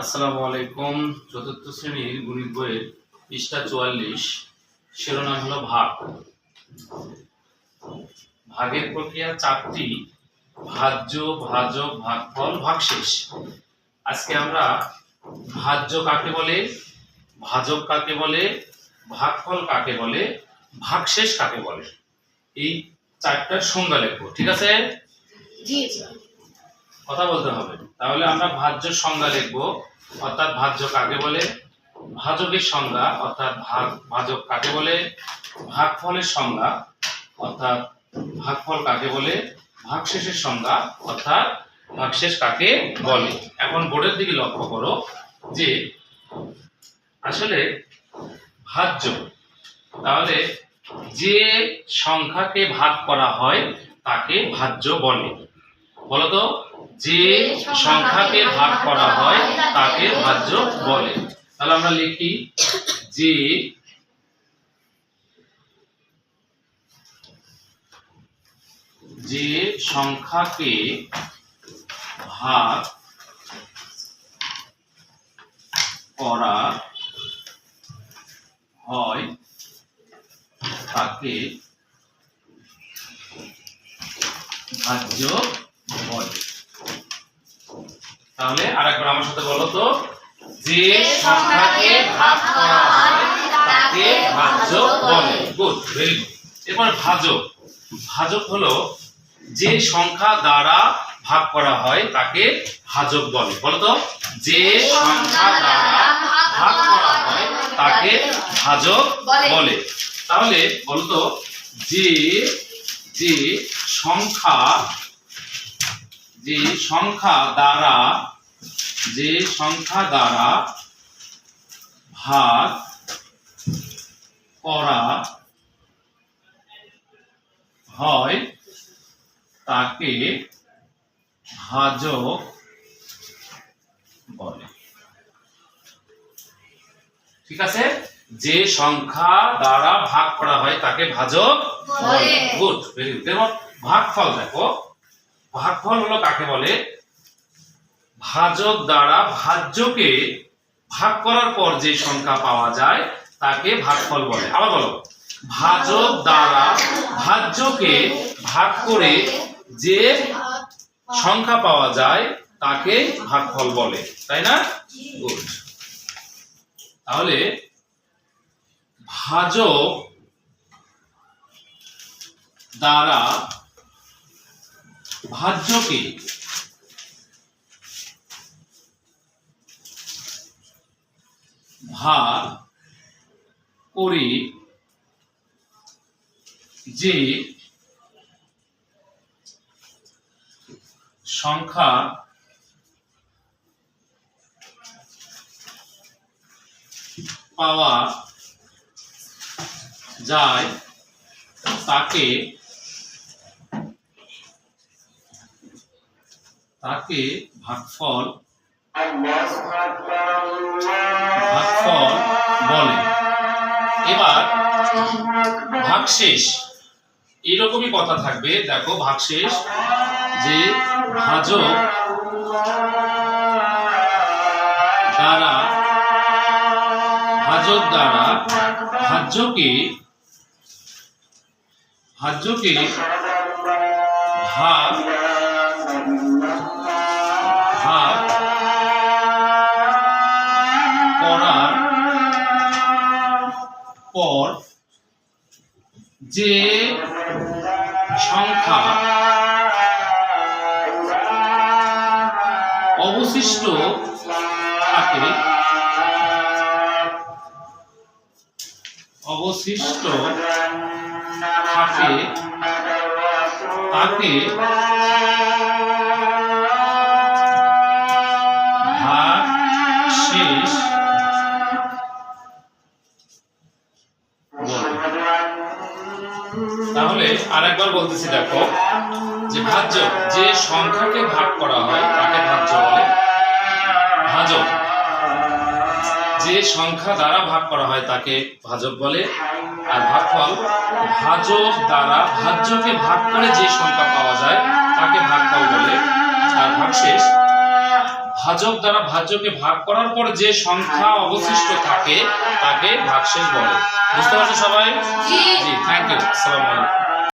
আসসালামু আলাইকুম। চতুর্থ শ্রেণির গণিত বইয়ের পৃষ্ঠা চুয়াল্লিশ। শিরোনাম হলো ভাগ। ভাগের প্রক্রিয়া চারটি। ভাজ্য, ভাজক, ভাগফল, ভাগশেষ। আজকে আমরা ভাজ্য কাকে বলে, ভাজক কাকে বলে, ভাগফল কাকে বলে, ভাগশেষ কাকে বলে? এই চারটার সংজ্ঞা লিখব, ঠিক আছে? জি কথা বলতে হবে। তাহলে আমরা ভাজ্য সংজ্ঞা লিখব, অর্থাৎ ভাজ্য কাকে বলে? ভাজকের সংজ্ঞা, অর্থাৎ ভাগ, ভাজক কাকে বলে? ভাগফলের সংজ্ঞা, অর্থাৎ ভাগফল কাকে বলে? ভাগশেষের সংজ্ঞা, অর্থাৎ ভাগশেষ কাকে বলে? এখন বোর্ডের দিকে লক্ষ্য করো যে, আসলে ভাজ্য, তাহলে যে সংখ্যাকে ভাগ করা হয় তাকে ভাজ্য বলে। বলতো যে সংখ্যাকে ভাগ করা হয়, তাকে ভাজ্য বলে। তাহলে আমরা লিখি যে যে সংখ্যাকে ভাগ করা হয়, তাকে ভাজ্য বলে। তাহলে আরেকবার আমার সাথে বলো তো যে সংখ্যাকে ভাগ করা হয় তাকে ভাজ্য বলে। গুড ভেরি গুড এবার ভাজক। ভাজক হলো যে সংখ্যা দ্বারা ভাগ করা হয় তাকে ভাজক বলে। বলো তো যে সংখ্যা দ্বারা ভাগ করা হয় তাকে ভাজক বলে। তাহলে বলতো যে যে সংখ্যা যে সংখ্যা দ্বারা যে সংখ্যা দ্বারা ভাগ করা হয় তাকে ভাজক বলে। ঠিক আছে? যে সংখ্যা দ্বারা ভাগ করা হয় তাকে ভাজক বলে। Good very good. ভাগফল দেখো। ভাগফল হলো কাকে বলে? ভাজক দ্বারা ভাজ্যকে ভাগ করার পর যে সংখ্যা পাওয়া যায়, তাকে ভাগফল বলে। আবার বলো। ভাজক দ্বারা ভাজ্যকে ভাগ করে যে সংখ্যা পাওয়া যায়, তাকে ভাগফল বলে। তাই না? গুড তাহলে ভাজক দ্বারা ভাজ্যকে ভাগ করে যে সংখ্যা পাওয়া যায় তাকে তাকে ভাগফল ভাগফল বলে। এবার ভাগশেষ। এইরকমই কথা থাকবে। দেখো, ভাগশেষ যে ভাজক দ্বারা ভাজক দ্বারা ভাজ্যকে ভাজ্যকে ভাগ ভাগ করার পর যে সংখ্যা অবশিষ্ট থাকে অবশিষ্ট থাকে তাকে তাহলে আরেকবার বলতেছি দেখো যে ভাজ্য যে সংখ্যাকে ভাগ করা হয় তাকে ভাজ্য বলে? ভাজক। যে সংখ্যা দ্বারা ভাগ করা হয় তাকে ভাজক বলে। আর ভাগফল ভাজক দ্বারা ভাজ্যকে ভাগ করে যে সংখ্যা পাওয়া যায় তাকে ভাগফল বলে। আর ভাগশেষ ভাজক দ্বারা ভাজ্যকে ভাগ করার পর যে সংখ্যা অবশিষ্ট থাকে তাকে ভাগশেষ বলে। বুঝতে পারছ সবাই? জি। জি থ্যাংক ইউ আসসালামু আলাইকুম।